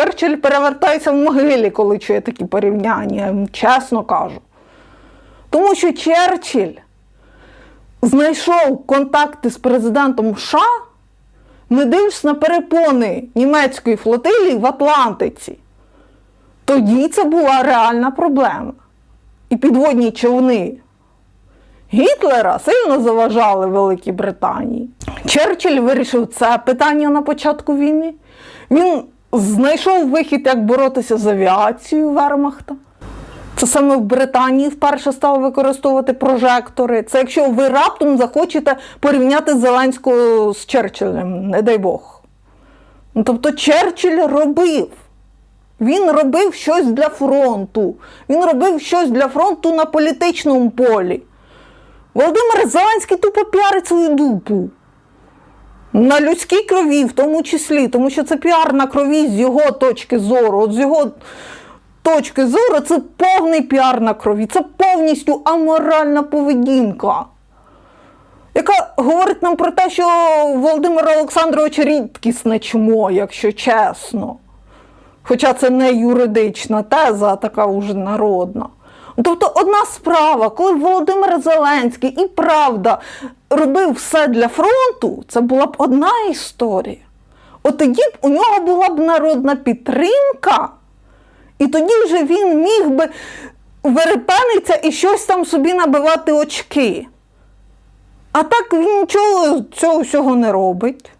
Черчилль перевертається в могилі, коли чує такі порівняння, чесно кажу. Тому що Черчилль знайшов контакти з президентом США, не дивлячись на перепони німецької флотилії в Атлантиці. Тоді це була реальна проблема. І підводні човни Гітлера сильно заважали Великій Британії. Черчилль вирішив це питання на початку війни. Знайшов вихід, як боротися з авіацією Вермахта. Це саме в Британії вперше стали використовувати прожектори. Це якщо ви раптом захочете порівняти Зеленського з Черчиллем, не дай Бог. Ну, тобто Черчилль робив. Він робив щось для фронту. Він робив щось для фронту на політичному полі. Володимир Зеленський тупо піарить свою дупу. На людській крові, в тому числі, тому що це піар на крові з його точки зору. От з його точки зору це повний піар на крові, це повністю аморальна поведінка, яка говорить нам про те, що Володимир Олександрович рідкісне чмо, якщо чесно. Хоча це не юридична теза, а така уже народна. Тобто одна справа, коли Володимир Зеленський і правда робив все для фронту, це була б одна історія. От тоді б у нього була б народна підтримка, і тоді вже він міг би верепениться і щось там собі набивати очки. А так він нічого цього всього не робить.